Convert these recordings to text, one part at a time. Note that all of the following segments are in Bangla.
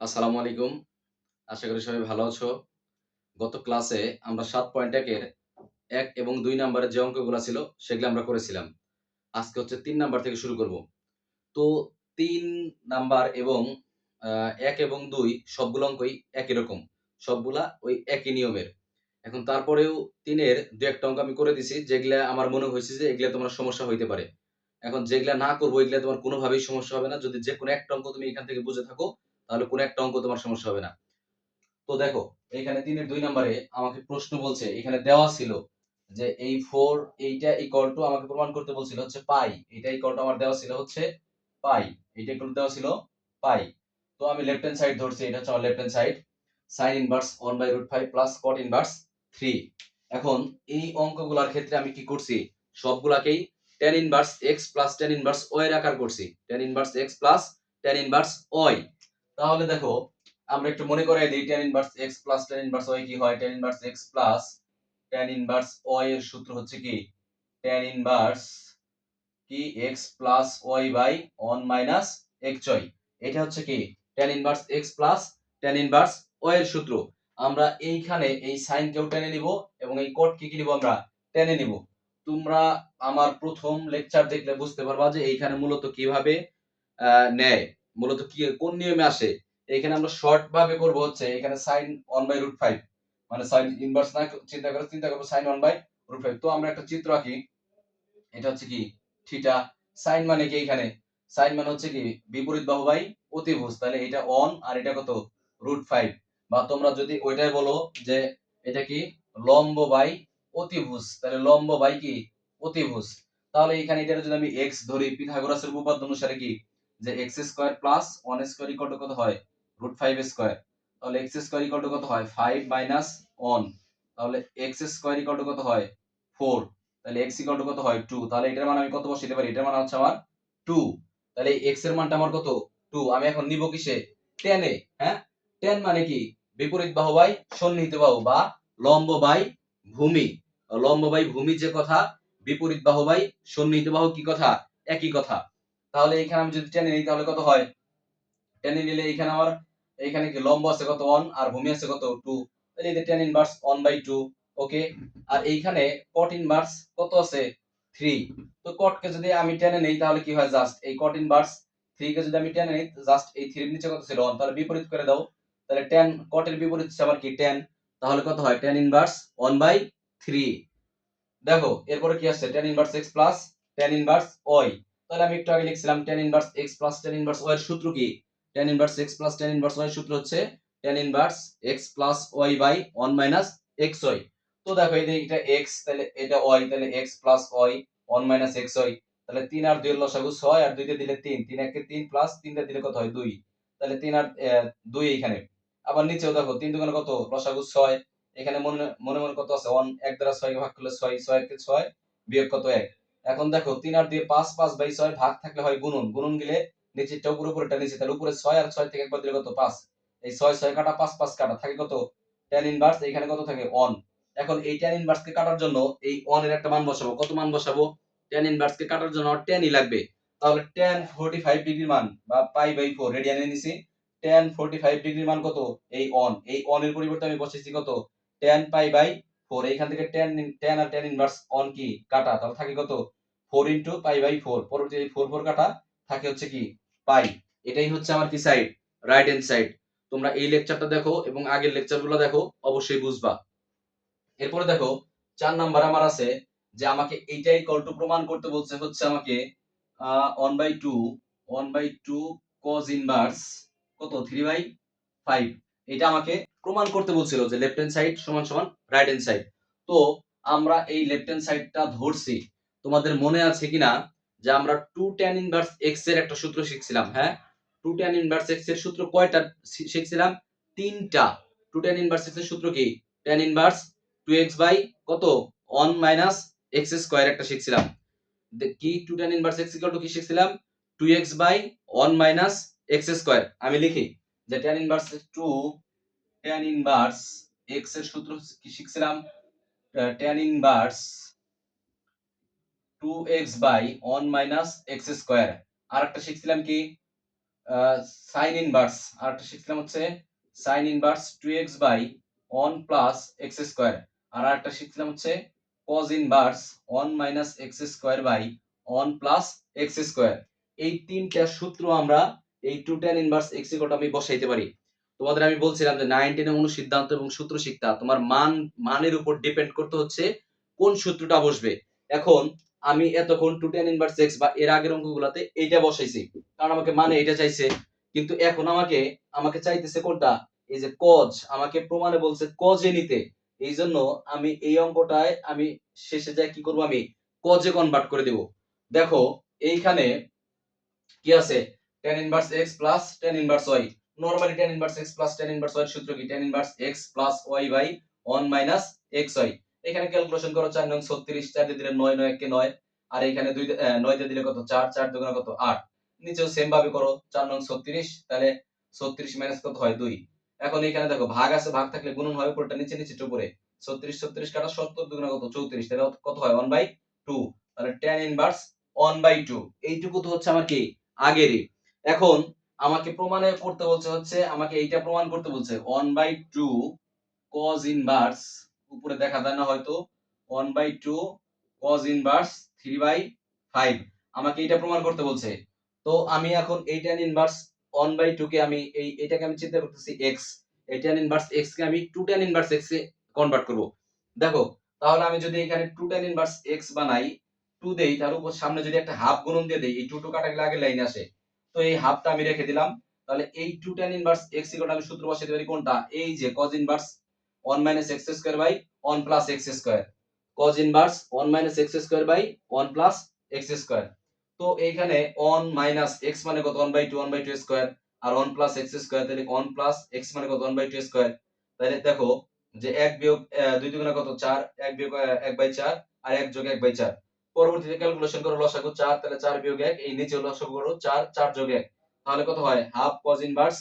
আসসালামু আলাইকুম। আশা করি সবাই ভালো আছো। গত ক্লাসে আমরা ৭ পয়েন্ট একের ১ এবং ২ নাম্বারের যে অঙ্কগুলা ছিল, সেগুলো আমরা করেছিলাম। আজকে হচ্ছে ৩ নাম্বার থেকে শুরু করব। তো ৩ নাম্বার এবং ১ এবং ২ সবগুলো অঙ্কই একই রকম। সবগুলা ওই একই নিয়মের। এখন তারপরেও ৩ এর ২-১ অঙ্ক আমি করে দিছি, যেগুলা আমার মনে হয়েছে যে এগুলা তোমার সমস্যা হইতে পারে। এখন যেগুলা না করব, এগুলা তোমার কোনোভাবেই সমস্যা হবে না। যদি যেকোনো একটা অঙ্ক তুমি এখান থেকে বুঝে থাকো তাহলে কোনো একটা অঙ্ক তোমার সমস্যা হবে না। তো দেখো, এখানে ৩ দুই ২ নাম্বারে আমাকে প্রশ্ন বলছে, এখানে দেওয়া ছিল যে এই ফোর এইটা ইকুয়াল টু আমাকে প্রমাণ করতে বলছিল হচ্ছে পাই। এটা ইকুয়াল টু আমার দেওয়া ছিল হচ্ছে পাই। এটা ইকুয়াল টু দেওয়া ছিল পাই। তো আমি লেফট হ্যান্ড সাইড ধরছি, এটা হচ্ছে left hand side. sin inverse 1/√5 plus cot inverse three এখন এই অঙ্কগুলোর ক্ষেত্রে আমি কি করছি সবগুলাকেই tan inverse x plus tan inverse এর আকার করছি tan inverse x plus tan inverse y তাহলে দেখো, আমরা একটু মনে করাই দিই, tan inverse x tan inverse y কি হয়? tan inverse x tan inverse y এর সূত্র হচ্ছে কি? tan ইনভার্স কি? x y by 1 minus xy এটা হচ্ছে কি? tan inverse x plus tan inverse y এর সূত্র। আমরা এইখানে এই সাইন কেও টেনে নিব এবং এই cot কি কি নিব আমরা? টেনে নিব। তোমরা আমার প্রথম লেকচার দেখলে বুঝতে পারবা যে এইখানে মূলত কীভাবে নেয়। মূলত কি, কোন নিয়মে আসে? এখানে আমরা শর্ট ভাবে করব হচ্ছে, এখানে sin 1 বাই রুট ফাইভ মানে sin ইনভার্স না, চিন্তা করে চিন্তা করব, sin 1 বাই রুট ফাইভ তো আমরা একটা চিত্র আঁকি, এটা হচ্ছে কি থিটা sin মানে কি এখানে? sin মানে হচ্ছে কি, বিপরীত বাহু বাই অতিভুজ। তাহলে এটা অন আর এটা কত? রুট ফাইভ বা তোমরা যদি ওইটাই বলো যে, এটা কি, লম্ব বাই অতিভুজ। তাহলে লম্ব বাই কি? অতিভুজ। তাহলে এখানে এটা যদি আমি x ধরি, পিথাগোরাসের উপপাদ্য অনুসারে কি? যে x square plus one square equal to কত হয়? রুট ফাইভ স্কোয়ার তাহলে এক্স স্কোয়ার ইকুয়াল টু কত হয়? ফাইভ মাইনাস ওয়ান তাহলে এক্স স্কোয়ার ইকুয়াল টু কত হয়? ফোর তাহলে এক্স ইকুয়াল টু কত হয়? টু তাহলে এটার মান আমি কত বসাইতে পারি? এটার মান হচ্ছে আমার টু তাহলে এক্সের মানটা আমার কত? টু আমি এখন নিব কিসে? টেনে হ্যাঁ? টেন মানে কি? বিপরীত বাহু বাই সন্নিহিত বাহু বা লম্ব বাই ভূমি। লম্ব বাই ভূমি যে কথা, বিপরীত বাহু বাই সন্নিহিত বাহু কি কথা? একই কথা। তাহলে এখানে আমি যদি টেনে নিই, তাহলে কত হয়? টেনে নিলে এখানে আমার, এখানে কি লম্ব আছে কত? 1 আর ভূমি আছে কত? 2 তাহলে যে tan ইনভার্স 1 বাই 2 ওকে আর এইখানে cot ইনভার্স কত আছে? 3 তো cot কে যদি আমি টেনে নেই, তাহলে কি হয়? জাস্ট এই cot ইনভার্স 3 কে যদি আমি টেনে নেই জাস্ট এই 3 এর নিচে কত ছিল? 1 তাহলে বিপরীত করে দাও। তাহলে টেন এর বিপরীত হচ্ছে আমার কি? টেন তাহলে কত হয়? tan ইনভার্স 1 বাই 3 দেখো, এরপরে কি আসছে? tan inverse x plus tan inverse y তাহলে আমি একটু আগে লিখছিলাম tan inverse x plus tan inverse y এর সূত্র কি? tan inverse x plus tan inverse y এর সূত্র হচ্ছে tan inverse x plus y by 1 minus xy তো দেখো, এই এটা x, তাহলে এটা y, তাহলে x plus y 1 minus xy তাহলে 3 আর 2 এর লসাগু 6 আর 2 তে দিলে 3 3 একে 3 প্লাস 3 তে দিলে কত হয় 2 তাহলে 3 আর 2 এইখানে। আবার নিচেও দেখো 3 দুগুণে কত? লসাগু 6 এখানে মনে মনে মনে কত আছে? 1 1 দ্বারা 6 কে ভাগ করলে 6 6 কে 6 বিয়োগ কত 1 এখন দেখো 3 আর 2 5 5 বাই 6 ভাগ থাকলে হয় গুণন। গুণন গেলে নিচেরটা উপরে উপরেটা নিচে, তাহলে উপরে 6 আর 6 থেকে একবার দিলে কত? 5 এই 6 6 কাটা 5 5 কাটা, থাকে কত? tan ইনভার্স এখানে কত থাকে? 1 এখন এই tan ইনভার্স কে কাটার জন্য এই 1 এর একটা মান বসাবো। কত মান বসাবো? tan ইনভার্স কে কাটার জন্য tan ই লাগবে। তাহলে tan 45 ডিগ্রি মান, বা পাই বাই 4 রেডিয়ানে নিছি। tan 45 ডিগ্রি মান কত? এই 1 এই 1 এর পরিবর্তে আমি বসেছি কত? tan পাই বাই 4 এইখান থেকে tan tan আর tan ইনভার্স 1 কি? কাটা। তাহলে থাকে কত? 4 ইনটু পাই বাই 4 পরবর্তী 4 4 কাটা থাকে হচ্ছে কি? পাই এটাই হচ্ছে আমার কি সাইড রাইট হ্যান্ড সাইড তোমরা এই লেকচারটা দেখো এবং আগের লেকচারগুলো দেখো, অবশ্যই বুঝবা। এরপরে দেখো, চার নাম্বার আমার আছে, যে আমাকে এইটাই ইকুয়াল টু প্রমাণ করতে বলছে হচ্ছে আমাকে one by two one by two cos inverse কত? থ্রি বাই ফাইভ এটা আমাকে প্রমাণ করতে বলছিল যে লেফট হ্যান্ড সাইড সমান সমান রাইট হ্যান্ড সাইড তো আমরা এই লেফট হ্যান্ড সাইডটা ধরছি। তোমাদের মনে আছে কিনা যে আমরা টু ট্যান ইনভার্স এক্সের একটা সূত্র শিখছিলাম হ্যাঁ? টু ট্যান ইনভার্স এক্সের সূত্র কয়টা শিখছিলাম? তিনটা। টু ট্যান ইনভার্স এক্সের সূত্র কি? Tan inverse two x by কত? ওয়ান মাইনাস এক্স স্কোয়ার একটা শিখছিলাম। কি two tan inverse x equal to কি শিখছিলাম? Two x by one minus x square আমি লিখি যে tan inverse two tan inverse এক্সের সূত্র কি শিখছিলাম tan inverse two x by one minus x square আর একটা শিখছিলাম কি? সাইন ইনভার্স শিখছিলাম হচ্ছে sine inverse two x by one plus x square আর একটা শিখছিলাম হচ্ছে cos inverse one minus x square by one plus x square এই তিনটা সূত্র আমরা এই টু টেন ইনভার্স ইকোটা আমি বসাইতে পারি। তোমাদের আমি বলছিলাম যে নাইন টেনে অনুসিদ্ধান্ত এবং সূত্র শিখতা তোমার মান, মানের উপর ডিপেন্ড করতে হচ্ছে কোন সূত্রটা বসবে। এখন আমি এতক্ষণ টু টেন ইনভার্স এক্স বা এর আগের অঙ্কগুলোতে এইটা বসাইছি, কারণ আমাকে মানে এটা চাইছে, কিন্তু এখন আমাকে আমাকে চাইতেছে কোনটা? এই যে কজ আমাকে প্রমাণে বলছে কজে নিতে। এই জন্য আমি এই অঙ্কটায় আমি শেষে যাই কি করব আমি? কজে কনভার্ট করে দেব। দেখো, এইখানে কি আছে? Tan inverse x plus tan inverse y normally tan inverse x plus tan inverse y সূত্র কি? tan inverse x plus y by 1 minus xy এখানে ক্যালকুলেশন করো 4 নং 36 4 দিয়ে দিলে 9 9 কে 9 আর এখানে 2 9 দিয়ে দিলে কত? 4 4 দুগুণে কত? 8 নিচেও সেম ভাবে করো 4 নং 36 তাহলে 36 মাইনাস কত হয়? 2 এখন এখানে দেখো, ভাগ আছে, ভাগ থাকলে গুণন হয় উপরটা, নিচে নিচে উপরে। 36 36 কাটা 70 দুগুণে কত? 34 তাহলে কত হয়? 1 বাই 2 তাহলে tan ইনভার্স 1 বাই 2 এইটুকু তো হচ্ছে আমার কি? আগেরই। এখন আমাকে প্রমাণে করতে বলছে হচ্ছে, আমাকে এইটা প্রমাণ করতে বলছে 1 বাই 2 cos ইনভার্স উপরে দেখা যায় না হয়তো 1 বাই 2 cos ইনভার্স 3 বাই 5 আমাকে এটা প্রমাণ করতে বলছে। তো আমি এখন এই tan ইনভার্স 1 বাই 2 কে আমি এই, এটাকে আমি চিন্তা করতেছি x এই tan ইনভার্স x কে আমি 2 tan ইনভার্স x এ কনভার্ট করব। দেখো, তাহলে আমি যদি এখানে 2 tan ইনভার্স x বানাই 2 দেই, তার উপর সামনে যদি একটা হাফ গুণন দিয়ে দেই, এই 2 2 কাটা গেলে আগে লাইনে আসে। তো এই হাফটা আমি রেখে দিলাম। তাহলে এই 2 tan ইনভার্স x ইকুয়াল আমি সূত্র বসাইতে পারি কোনটা? এই যে cos inverse 1 minus x square by 1 plus x square cos inverse 1 minus x square by 1 plus x square তো এইখানে 1 মাইনাস x মানে কত? 1 বাই 2 1 বাই 2 স্কয়ার আর 1 প্লাস x স্কয়ার তাহলে 1 প্লাস x মানে কত? 1 বাই 2 স্কয়ার তাহলে দেখো যে 1 বিয়োগ 2 দুগুণে কত? 4 1 বিয়োগ 1 বাই 4 আর 1 যোগ 1 বাই 4 পরবর্তীতে ক্যালকুলেশন করো লসাগু 4 তাহলে 4 বিয়োগ 1 এই নিচে লসাগু করো 4 4 যোগ 1 তাহলে কত হয়? হাফ cos ইনভার্স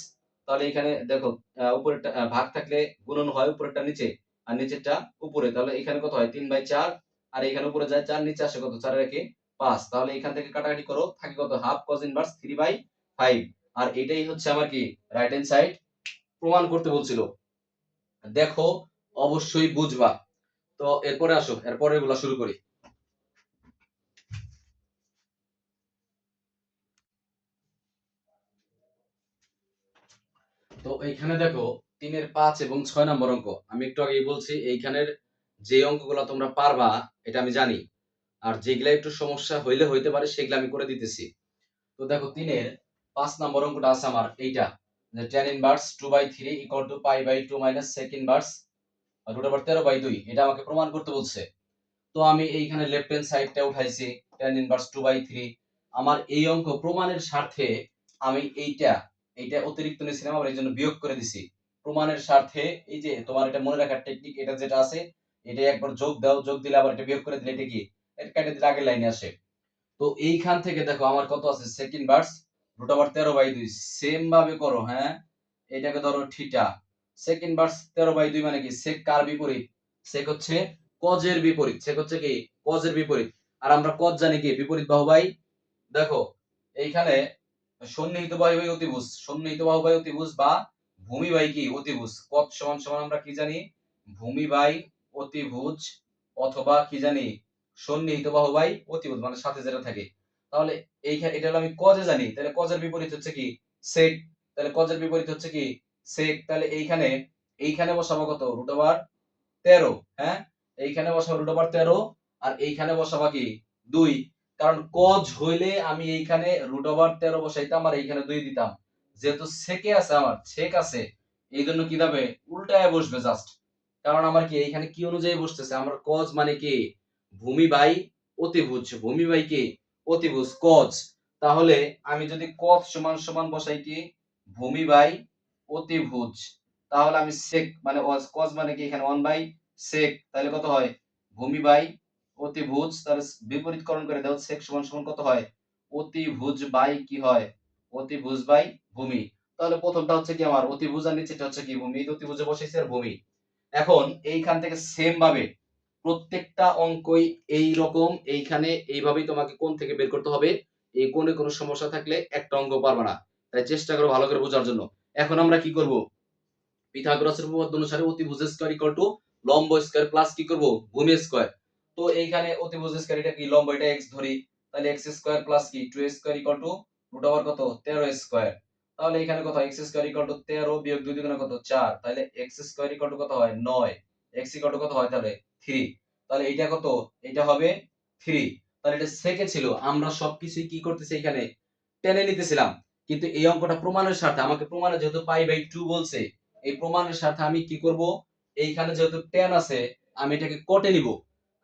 তাহলে এখানে দেখো উপরেরটা ভাগ থাকলে গুণন হয় উপরেরটা নিচে, আর নিচেরটা উপরে। তাহলে এখানে কত হয়? 3 বাই 4 আর এখানে উপরে যায় 4 নিচে আসে কত? 4 রেখে 5 তাহলে এখান থেকে কাটাকাটি করো, থাকে কত? হাফ cos ইনভার্স 3 বাই 5 আর এটাই হচ্ছে আমার কি? রাইট হ্যান্ড সাইড প্রমাণ করতে বলছিল। দেখো, অবশ্যই বুঝবা। তো এরপরে আসো এরপরে এগুলা শুরু করি। তো এইখানে দেখো, তিনের পাঁচ এবং ছয় নম্বর অঙ্ক। আমি একটু আগেই বলছি, এইখানের যে অঙ্কগুলো তোমরা পারবা, এটা আমি জানি। আর যেগুলা একটু সমস্যা হইলে হইতে পারে, সেগুলো আমি করে দিতেছি। তো দেখো, তিনের পাঁচ নম্বর অঙ্কটা আছে আমার এইটা, যে tan inverse two by three equal to pi by two minus sec inverse root over তেরো বাই দুই, এটা আমাকে প্রমাণ করতে বলছে। তো আমি এইখানে লেফট হ্যান্ড সাইডটা উঠাইছি tan inverse two by three আমার এই অঙ্ক প্রমাণের স্বার্থে আমি এইটা এইটা অতিরিক্ত নিয়েছিলাম, আবার এই জন্য বিয়োগ করে দিছি। প্রমাণের স্বার্থে এই যে তোমার এটা মনে রাখার টেকনিক এটা যেটা আছে, এটা একবার যোগ দাও, যোগ দিলে আবার এটা বিয়োগ করে দিলে এটা কি? এটা কেটে দিলে আগের লাইনে আসে। তো এইখান থেকে দেখো আমার কত আছে? সেকেন্ড ভার্স রুট ওভার তেরো বাই দুই। সেম ভাবে করো হ্যাঁ? এটাকে ধরো থিটা সেকেন্ড ভার্স তেরো বাই দুই মানে কি? সেক কার বিপরীত? সেক হচ্ছে কজের বিপরীত। সেক হচ্ছে কি? কজের বিপরীত। আর আমরা কজ জানি কি? বিপরীত বাহু বাই দেখো, এইখানে সন্নিহিত বাহু বাই অতিভুজ, সন্নিহিত বাহু বাই অতিভুজ বা ভূমি বাই কি? অতিভুজ। কত সমান সমান আমরা কি জানি? ভূমি বাই অতিভুজ অথবা কি জানি? সন্নিহিত বাহু বাই অতিভুজ মানে সাথে যেটা থাকে। তাহলে এইখানে এটা হলো আমি কজে জানি। তাহলে কজের বিপরীত হচ্ছে কি? সেক তাহলে কজের বিপরীত হচ্ছে কি? সেক তাহলে এইখানে এইখানে বসাবো কত? রুট ওভার তেরো হ্যাঁ? এইখানে বসাবো রুট ওভার তেরো, আর এইখানে বসাবো কি? দুই। কারণ কজ হইলে আমি এইখানে রুট ওভার তেরো বসাইতাম আর এইখানে দুই দিতাম। যেহেতু সেকে আছে আমার সেক আছে এই জন্য কি যাবে উল্টায় বসবে জাস্ট কারণ আমার কি, এইখানে কি অনুযায়ী বসতেছে? আমার কজ মানে কি? ভূমি বাই অতিভুজ। ভূমি বাই কি? অতিভুজ কজ তাহলে আমি যদি কজ সমান সমান বসাই কি? ভূমি বাই অতিভুজ। তাহলে আমি সেক মানে কজ মানে কি? এখানে ওয়ান বাই সেক তাহলে কত হয়? ভূমি বাই অতিভুজ তাহলে বিপরীতকরণ করে দাও সেক সমান সমান কত হয়? অতিভুজ বাই কি হয়? অতিভুজ বাই ভূমি। তাহলে প্রথমটা হচ্ছে কি আমার? অতিভুজ আর নিচেটা হচ্ছে কি? ভূমি। অতিভুজে বসেছে আর ভূমি। এখন এইখান থেকে সেম ভাবে প্রত্যেকটা অঙ্কই এই রকম এইখানে এইভাবেই তোমাকে কোন থেকে বের করতে হবে। এই কোণে কোনো সমস্যা থাকলে একটা অঙ্ক পারবে না। তাই চেষ্টা করো ভালো করে বোঝার জন্য। এখন আমরা কি করব? পিথাগোরাসের উপপাদ্য অনুসারে অতিভুজ স্কয়ার ইকুয়াল টু লম্ব স্কয়ার প্লাস কি করব? ভূমি স্কয়ার তো এইখানে অতিভুজ স্কয়ার এটা কি? লম্ব, এটা x ধরি। তাহলে x স্কয়ার প্লাস কি? 2 square equal to root over কত? 13 স্কয়ার তাহলে এখানে কত x স্কয়ার ইকুয়াল টু 13 বিয়োগ 2 দুগুণে কত? 4 তাহলে x স্কয়ার ইকুয়াল টু কত হয়? 9 x ইকুয়াল টু কত হয়? তাহলে 3 তাহলে এইটা কত? এটা হবে 3 তাহলে এটা সেকে ছিল। আমরা সবকিছুই কি করতেছি এখানে? টেনে নিতেছিলাম। কিন্তু এই অঙ্কটা প্রমাণের সাথে আমাকে প্রমাণে যেহেতু পাই বাই 2 বলছে, এই প্রমাণের সাথে আমি কি করব? এইখানে যেহেতু টেন আছে, আমি এটাকে কটে নিব।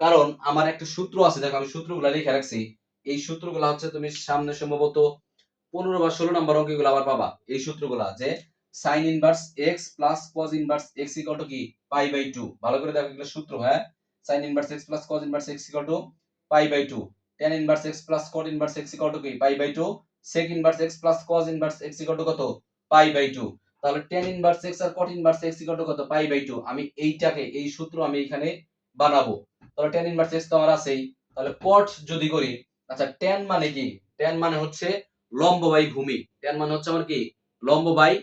কারণ আমার একটা সূত্র আছে দেখো আমি সূত্রগুলো লিখে রাখছি এই সূত্রগুলো হচ্ছে তুমি সামনে সম্ভবত পনেরো বা ষোলো নম্বর অঙ্কগুলো আবার পাবা এই সূত্রগুলা যে sine inverse x plus cos inverse x equal to কি পাই বাই টু ভালো করে দেখো এগুলো সূত্র হ্যাঁ sine inverse x plus cos inverse x equal to pi by two tan inverse x plus cot inverse x equal to কি pi by two sec inverse x plus cos inverse x equal to কত পাই বাই টু তাহলে tan ইনভার্স এক্স আর cot inverse x equal to কত পাই বাই টু আমি এইটাকে এই সূত্র আমি এখানে বানাবো তাহলে tan ইনভার্স এক্স তো আমার আছেই। তাহলে cot যদি করি আচ্ছা tan মানে কি? tan মানে হচ্ছে লম্ব বাই ভূমি। tan মানে হচ্ছে আমার কি? লম্ব বাই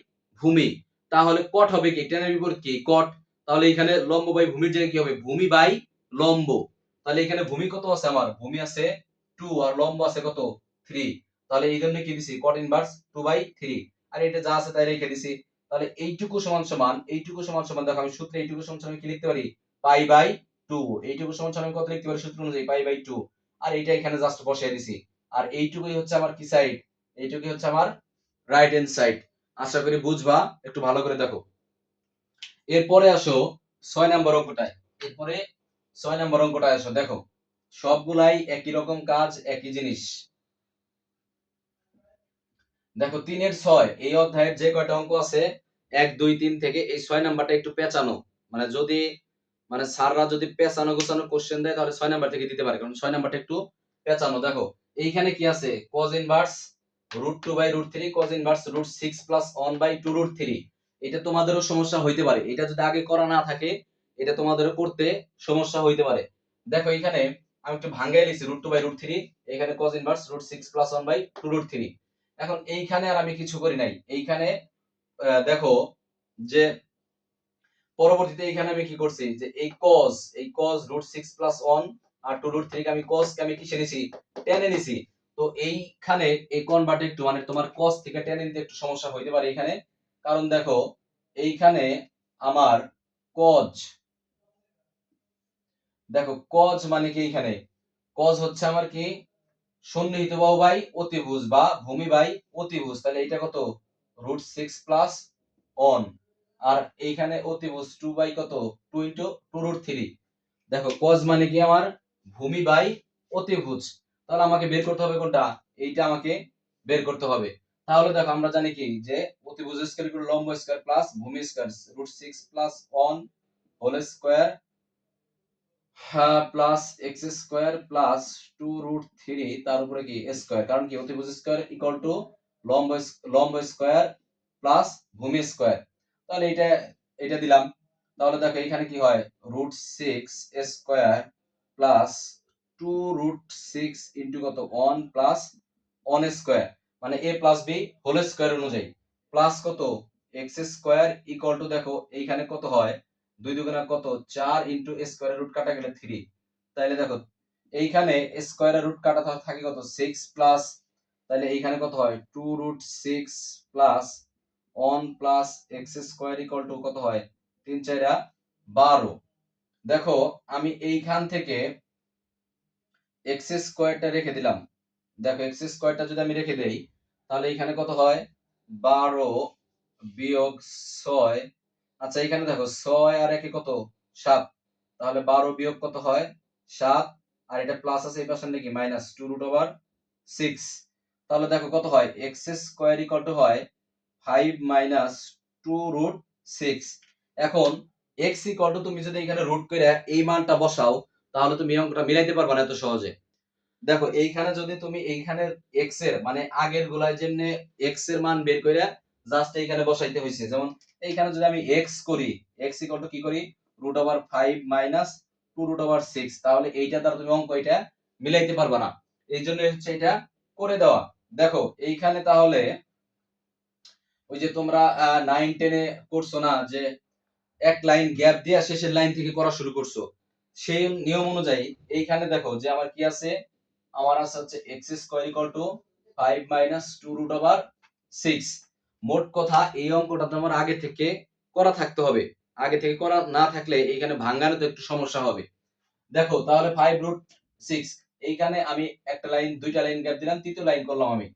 ভূমি। তাহলে cot হবে কি? tan এর বিপরীত কি? cot তাহলে এখানে লম্ব বাই ভূমির জায়গায় কি হবে? ভূমি বাই লম্ব। তাহলে এখানে ভূমি কত আছে আমার? ভূমি আছে 2 আর লম্ব আছে কত? 3 তাহলে এই জন্য কি দিছি? cot ইনভার্স 2 বাই 3 আর এটা যা আছে তাই রেখে দিছি। তাহলে এইটুকু সমান সমান, এইটুকু সমান সমান, দেখো আমি সূত্রে এইটুকু সমান সমান কি লিখতে পারি? পাই বাই 2 এইটুকু সমান সমান কত লিখতে পারি? সূত্র অনুযায়ী পাই বাই 2 আর এইটা এখানে জাস্ট বসিয়ে দিছি। আর এইটুকুই হচ্ছে আমার কি সাইড এইটুকুই হচ্ছে আমার রাইট হ্যান্ড সাইড আশা করি বুঝবা, একটু ভালো করে দেখো। এরপরে আসো, ছয় নম্বর অঙ্কটায়। এরপরে ছয় নম্বর অঙ্কটায় আসো, দেখো। সবগুলাই একই রকম কাজ, একই জিনিস। দেখো, তিনের ছয়, এই অধ্যায়ের যে কয়টা অঙ্ক আছে, এক, দুই, তিন থেকে এই ছয় নাম্বারটা একটু পেঁচানো। মানে যদি মানে স্যাররা যদি পেঁচানো গোছানো কোশ্চেন দেয়, তাহলে ছয় নাম্বার থেকে দিতে পারে। কারণ ছয় নাম্বারটা একটু পেঁচানো, দেখো। এইখানে কি আছে? cos inverse root two by root three cos inverse root six plus one by two root three এটা তোমাদেরও সমস্যা হইতে পারে। এটা যদি আগে করা না থাকে, এটা তোমাদেরও করতে সমস্যা হইতে পারে। দেখো এখানে আমি একটু ভাঙ্গাই লিখছি root two by root three এখানে cos inverse root six plus one by two root three এখন এইখানে আর আমি কিছু করি নাই। এইখানে দেখো যে পরবর্তীতে এইখানে আমি কি করছি? যে এই cos এই cos root six plus one আর টু রুট থ্রি আমি cos কে আমি কিসে নিছি? টেনে নিছি। তো এইখানে এই কনভার্ট একটু মানে তোমার cos থেকে টেনে নিতে একটু সমস্যা হইতে পারে এখানে। কারণ দেখো, এইখানে আমার cos, দেখো cos মানে কি এখানে cos হচ্ছে আমার কি? সন্নিহিত বাহু বাই অতিভুজ বা ভূমি বাই অতিভুজ। তাহলে এটা কত? রুট সিক্স প্লাস অন আর এইখানে অতিভুজ টু বাই কত? Two into two root three দেখো কজ মানে কি আমার? ভূমি বাই অতিভুজ। তাহলে আমাকে বের করতে হবে কোনটা? এইটা আমাকে বের করতে হবে। তাহলে দেখো, আমরা জানি কি? যে অতিভুজ স্কয়ার ইকুয়াল লম্ব স্কয়ার প্লাস ভূমি square root six plus one whole square plus x square plus two root three তার উপরে কি? স্কোয়ার কারণ কি? অতিভুজ স্কোয়ার ইকুয়াল টু লম্ব লম্ব স্কোয়ার প্লাস ভূমি স্কোয়ার তাহলে এটা এটা দিলাম। তাহলে দেখো এখানে কি হয়? Root six square plus two root six into কত? ওয়ান প্লাস ওয়ান স্কোয়ার মানে A plus B whole square অনুযায়ী। প্লাস কত? এক্স স্কোয়ার ইকুয়াল টু দেখো, এইখানে কত হয়? দুই দুগুণা কত? চার ইন্টু স্কোয়ারের রুট কাটা গেলে থ্রি তাইলে দেখো, এইখানে স্কোয়ারের রুট কাটা থাকে কত? সিক্স প্লাস তাহলে এইখানে কত হয়? Two root six plus one plus x square equal to কত হয়? তিন চাইরা বারো। দেখো, আমি এইখান থেকে এক্স স্কোয়ারটা রেখে দিলাম। দেখো, এক্স স্কোয়ারটা যদি আমি রেখে দেই, তাহলে এখানে কত হয়? বারো বিয়োগ ছয়। আচ্ছা এখানে দেখো, ছয় আর একে কত? সাত। তাহলে বারো বিয়োগ কত হয়? সাত। আর এটা প্লাস আছে এই পাশে নাকি? Minus two root over six তাহলে দেখো, কত হয়? এক্স স্কোয়ার ইকুয়াল টু হয় five minus two root six. এখন এক্স ইকুয়াল টু তুমি যদি এখানে রুট করে এই মানটা বসাও, তাহলে তুমি অঙ্কটা মিলাইতে পারবে না এত সহজে। দেখো, এইখানে যদি তুমি এইখানে এক্সের মানে আগের গুলায় যেমনি এক্সের মান বের করে জাস্ট এইখানে বসাইতে হয়েছে যেমন এইখানে যদি আমি এক্স করি এক্স ইকুয়াল টু কি করি? Root over five minus two root over six তাহলে এইটা দ্বারা তুমি অঙ্ক এটা মিলাইতে পারবে না। এই জন্য হচ্ছে এটা করে দেওয়া। দেখো, এইখানে তাহলে ওই যে তোমরা নাইন টেনে করছ না, যে এক লাইন গ্যাপ দিয়ে শেষের লাইন থেকে করা শুরু করছ সেই নিয়ম অনুযায়ী এইখানে দেখো যে আমার কি আছে, আমার আছে হচ্ছে x square equal to five minus two root over six মোট কথা এই অঙ্কটা তোমার আগে থেকে করা থাকতে হবে। আগে থেকে করা না থাকলে এইখানে ভাঙ্গানো তো একটু সমস্যা হবে। দেখো, তাহলে ফাইভ রুট সিক্স এইখানে আমি একটা লাইন দুইটা লাইন গ্যাপ দিলাম, তৃতীয় লাইন করলাম আমি।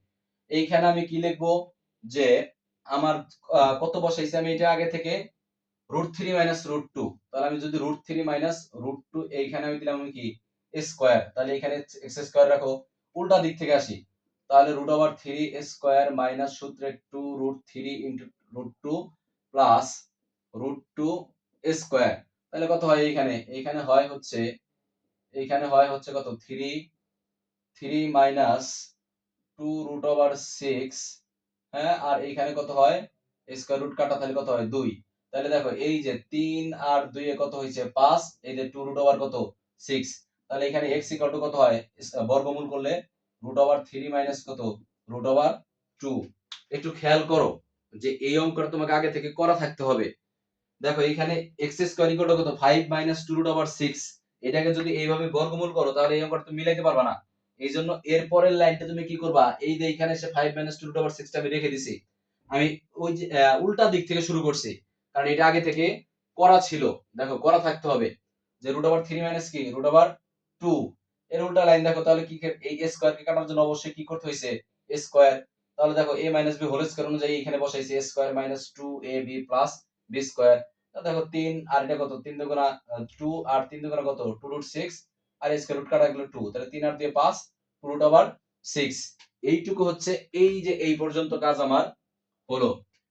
এইখানে আমি কি লিখব, যে আমার কত বসাইছি? আমি এটা আগে থেকে root three minus root two তাহলে আমি যদি root three minus root two এইখানে আমি দিলাম আমি কি স্কোয়ার তাহলে এখানে এক্স স্কোয়ার রাখো। উল্টা দিক থেকে আসি। তাহলে root over three square minus সূত্রে two root three into root two plus root two square তাহলে কত হয় এইখানে? এইখানে হয় হচ্ছে, এইখানে হয় হচ্ছে কত? Three three minus two root over six হ্যাঁ আর এইখানে কত হয়? স্কোয়ার রুট কাটা তাহলে কত হয়? দুই। তাহলে দেখো, এই যে তিন আর দুই এ কত হয়েছে? পাঁচ। এই যে টু রুট ওভার কত? সিক্স তাহলে এখানে এক্স ইকাল কত হয়? বর্গমূল করলে রুট ওভার থ্রি মাইনাস কত? রুট ওভার টু একটু খেয়াল করো যে এই অঙ্কটা তোমাকে আগে থেকে করা থাকতে হবে। দেখো, এখানে এক্স স্কোয়ার ইকুয়াল কত? Five minus two root over six এটাকে যদি এইভাবে বর্গমূল করো, তাহলে এই অঙ্কটা তুমি মিলাইতে পারবা না। এই জন্য এর পরের লাইনটা তুমি কি করবা? এই যে এখানে এসে five minus two root over আমি রেখে দিছি। আমি ওই যে উল্টা দিক থেকে শুরু করছি। কারণ এটা আগে থেকে করা ছিল। দেখো, করা থাকতে হবে। যে রুট ওভার থ্রি মাইনাস কি? রুট ওভার টু এর উল্টা লাইন দেখো, তাহলে কি এই স্কোয়ার কে কাটার জন্য অবশ্যই কি করতে হয়েছে স্কোয়ার তাহলে দেখো A minus B whole square অনুযায়ী এখানে বসাইছি A square minus two A B plus B square দেখো, তিন আর এটা কত? তিন দুগুণা টু আর তিন দুগুণা কত? টু রুট সিক্স আর স্কোয়ার রুট কাটা গেল টু তাহলে তিন আর দিয়ে পাঁচ রুট ওভার সিক্স এইটুকু হচ্ছে এই যে এই পর্যন্ত কাজ আমার হলো।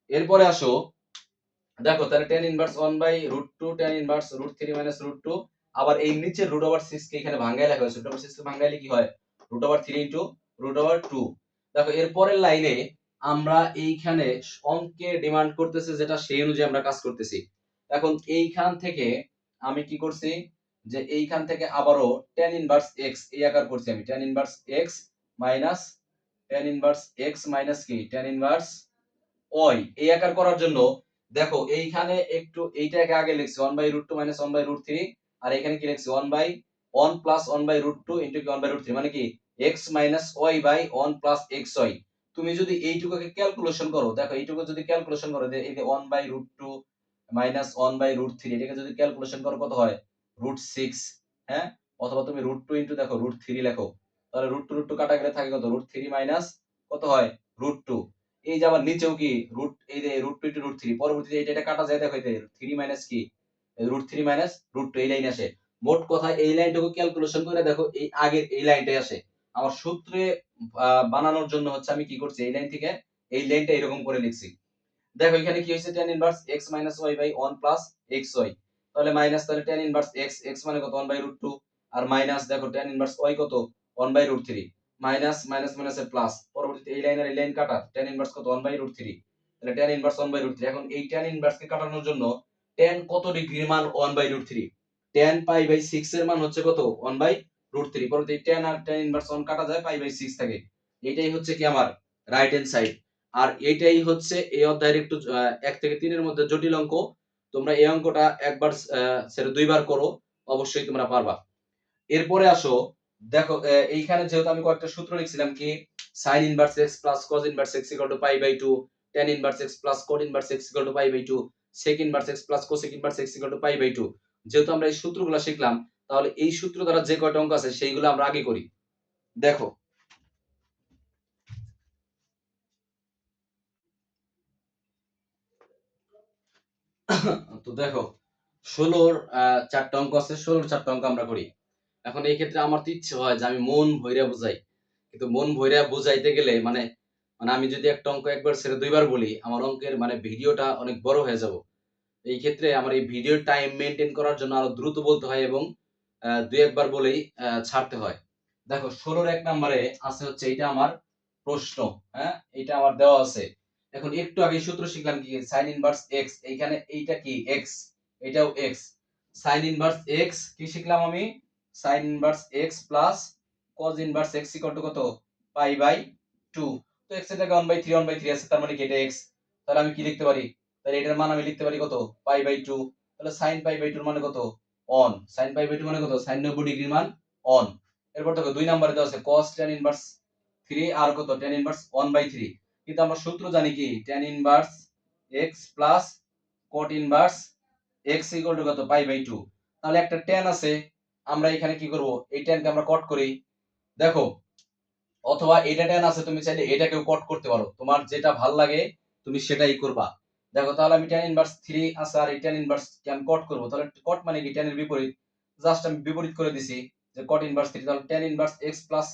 এরপরে আসো, দেখো তাহলে tan inverse one by root two tan inverse root three minus root two আবার এই নিচে রুট ওভার সিক্স কে এখানে ভাঙ্গাই লেখা হয়েছে। রুট ওভার সিক্স ভাঙ্গাইলে কি হয়? Root over three into root over two দেখো এর পরের লাইনে আমরা এইখানে অঙ্কে ডিমান্ড করতেছে যেটা সেই অনুযায়ী আমরা কাজ করতেছি। এখন এইখান থেকে আমি কি করছি? যে এইখান থেকে আবারও টেন ইনভার্স এক্স এই আকার করছি আমি। Tan inverse x minus tan inverse x minus কি? টেন ইনভার্স ওই এই আকার করার জন্য দেখো, এইখানে একটু এইটাকে আগে লিখছি one by root two minus one by root three আর এখানে কি লিখছি? One by one plus one by root two into one by root three মানে কি? X minus y by one plus x y তুমি যদি এইটুকুকে ক্যালকুলেশন করো, দেখো, এইটুকু যদি ক্যালকুলেশন করো এই যে one by root two minus one by root three এটাকে যদি ক্যালকুলেশন করো, কত হয়? রুট সিক্স হ্যাঁ? অথবা তুমি রুট টু ইন্টু দেখো রুট থ্রি লেখো। তাহলে রুট টু রুট টু কাটা গেলে থাকে কত? রুট থ্রি মাইনাস কত হয়? রুট টু এই যে আবার নিচেও কি? রুট এই যে root two into root three পরবর্তীতে এটা এটা কাটা যায় দেখো, এই থ্রি মাইনাস কি? Root three minus root two এই লাইন আসে। মোট কথা এই লাইনটাকে ক্যালকুলেশন করে দেখো, এই আগের এই লাইনটাই আসে। আমার সূত্রে বানানোর জন্য হচ্ছে আমি কি করছি? এই লাইন থেকে এই লাইনটা এরকম করে লিখছি। দেখো এখানে কি হয়েছে? tan inverse x y by 1 plus xy তাহলে মাইনাস তাহলে tan ইনভার্স x x মানে কত? 1 বাই রুট 2 আর মাইনাস দেখো tan ইনভার্স y কত? 1 বাই রুট 3 মাইনাস মাইনাস মাইনাসের প্লাস পরবর্তীতে এই লাইন আর এই লাইন কাটা tan ইনভার্স কত? 1 বাই রুট 3 তাহলে tan ইনভার্স 1 বাই রুট 3 এখন এই tan ইনভার্স কে কাটানোর জন্য tan কত ডিগ্রির মান? 1 by root 3 tan pi by 6 এর মান হচ্ছে কত? 1 বাই রুট 3 পরবর্তীতে tan আর tan ইনভার্স 1 কাটা যায় পাই বাই 6 থাকে। এটাই হচ্ছে কি আমার রাইট হ্যান্ড সাইড আর এটাই হচ্ছে এই অধ্যায়ের একটু এক থেকে তিনের মধ্যে জটিল অঙ্ক। তোমরা এই অঙ্কটা একবার সেটা দুইবার করো, অবশ্যই তোমরা পারবা। এরপরে আসো, দেখো এইখানে যেহেতু আমি কয়েকটা সূত্র লিখছিলাম কি sine inverse x plus cos inverse x equal to pi by two tan inverse x plus cot inverse x equal to pi by two sec inverse x plus cosec inverse x equal to pi by two যেহেতু আমরা এই সূত্রগুলো শিখলাম, তাহলে এই সূত্র দ্বারা যে কয়টা অঙ্ক আছে, সেইগুলো আমরা আগে করি। দেখো তো দেখো, ষোলোর চারটা অঙ্ক আছে, ষোলোর চারটা অঙ্ক আমরা করি। এখন এই ক্ষেত্রে আমার তো ইচ্ছে হয় যে আমি মন ভৈরা বুঝাই। কিন্তু মন ভৈরা বুঝাইতে গেলে মানে মানে আমি যদি একটা অঙ্ক একবার ছেড়ে দুইবার বলি, আমার অঙ্কের মানে ভিডিওটা অনেক বড় হয়ে যাব। এই ক্ষেত্রে আমার এই ভিডিও টাইম মেনটেন করার জন্য আরও দ্রুত বলতে হয় এবং দুই একবার বলেই ছাড়তে হয়। দেখো, ষোলোর এক নম্বরে আছে হচ্ছে এটা আমার প্রশ্ন হ্যাঁ? এটা আমার দেওয়া আছে। এখন একটু আগে সূত্র শিখলাম কি? সাইন ইনভার্স এক্স এইখানে এইটা কি? এক্স এটাও এক্স সাইন ইনভার্স এক্স কি শিখলাম আমি? Sine inverse x plus cos inverse x equal to কত? পাই বাই টু তো এক্সের জায়গায় 1 বাই 3 1 বাই 3 আছে, তার মানে কি এটা এক্স তাহলে আমি কি লিখতে পারি? তাহলে এটার মান আমি লিখতে পারি কত? পাই বাই টু তাহলে সাইন পাই বাই টুর মানে কত? One sine pi by two মানে কত? সাইন নব্বই ডিগ্রির মান অন এরপর দেখো, দুই নাম্বারে দেওয়া আছে cos tan ইনভার্স থ্রি আর কত? tan ইনভার্স ওয়ান বাই 3 কিন্তু আমরা সূত্র জানি কি? tan inverse x plus cot inverse x equal to কত? পাই বাই 2 তাহলে একটা tan আছে, আমরা এখানে কি করব? এই tan কে আমরা কট করি। দেখো, অথবা এটা tan আছে, তুমি চাইলে এটাকেও কট করতে পারো। তোমার যেটা ভালো লাগে, তুমি সেটাই করবা। দেখো, তাহলে আমি tan ইনভার্স 3 আছে, আর এই tan ইনভার্স কে আমি কট করব। তাহলে কট মানে কি? tan এর বিপরীত। জাস্ট আমি বিপরীত করে দিছি যে cot ইনভার্স 3 তাহলে tan inverse x plus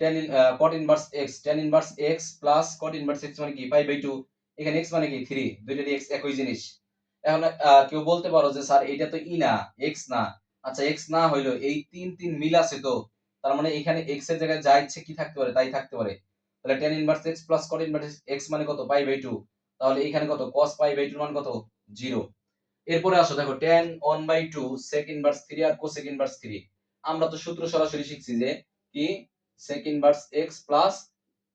tan ইন cot inverse x, tan inverse x plus cot inverse x মানে কি? পাই বাই 2 এখানে x মানে কি? 3 দুইটারই x একই জিনিস। এখন কেউ বলতে পারো যে, স্যার এটা তো ই না, x না। আচ্ছা x না হইল এই তিন তিন মিল আছে তো। তার মানে এখানে x এর জায়গায় যা ইচ্ছে কি থাকতে পারে, তাই থাকতে পারে। তাহলে tan inverse x plus cot inverse x মানে কত? পাই বাই 2 তাহলে এখানে কত? Cos পাই বাই 2 মান কত? 0 এরপরে আসো, দেখো, tan 1 বাই 2 sec ইনভার্স 3 আর cosec ইনভার্স 3 আমরা তো সূত্র সরাসরি শিখছি যে, কি? Sec inverse x plus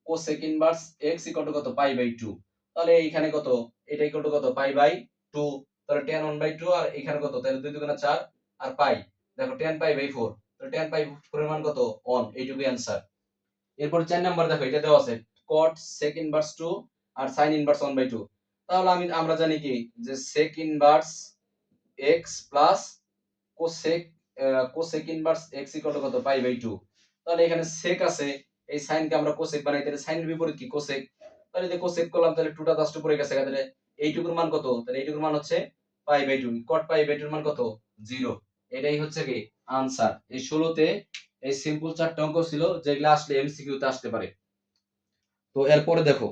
cosec inverse x equal to কত? পাই বাই 2 তাহলে এইখানে কত? এটা ইকুয়াল টু কত? পাই বাই 2 তাহলে tan 1 বাই 2 আর এখানে কত? তাহলে 2 দুগুণে 4 আর পাই দেখো tan পাই বাই 4 তাহলে tan পাই 4 এর মান কত? 1 এইটুকুই অ্যানসার এরপর 4 নাম্বার দেখো এটা দেওয়া আছে। cot sec ইনভার্স 2 আর sin ইনভার্স 1 বাই 2 তাহলে আমি আমরা জানি কি? যে sec inverse x plus ah, cosec inverse x equal to কত? পাই বাই 2 তাহলে এখানে সেক আছে, এই সাইনকে আমরা কোসেক বানাই, তাহলে সাইনের বিপরীত কি? কোসেক তাহলে যদি কোসেক করলাম, তাহলে 2 টা টু পরে গেছে তাহলে এইটুকুর মান কত? তাহলে এইটুকুর মান হচ্ছে pi by two cot pi by 2 এর মান কত? জিরো এটাই হচ্ছে কি? আনসার এই 16 তে এই সিম্পল চারটা অঙ্ক ছিল, যেগুলো আসলে এমসিকিউতে আসতে পারে। তো এরপরে দেখো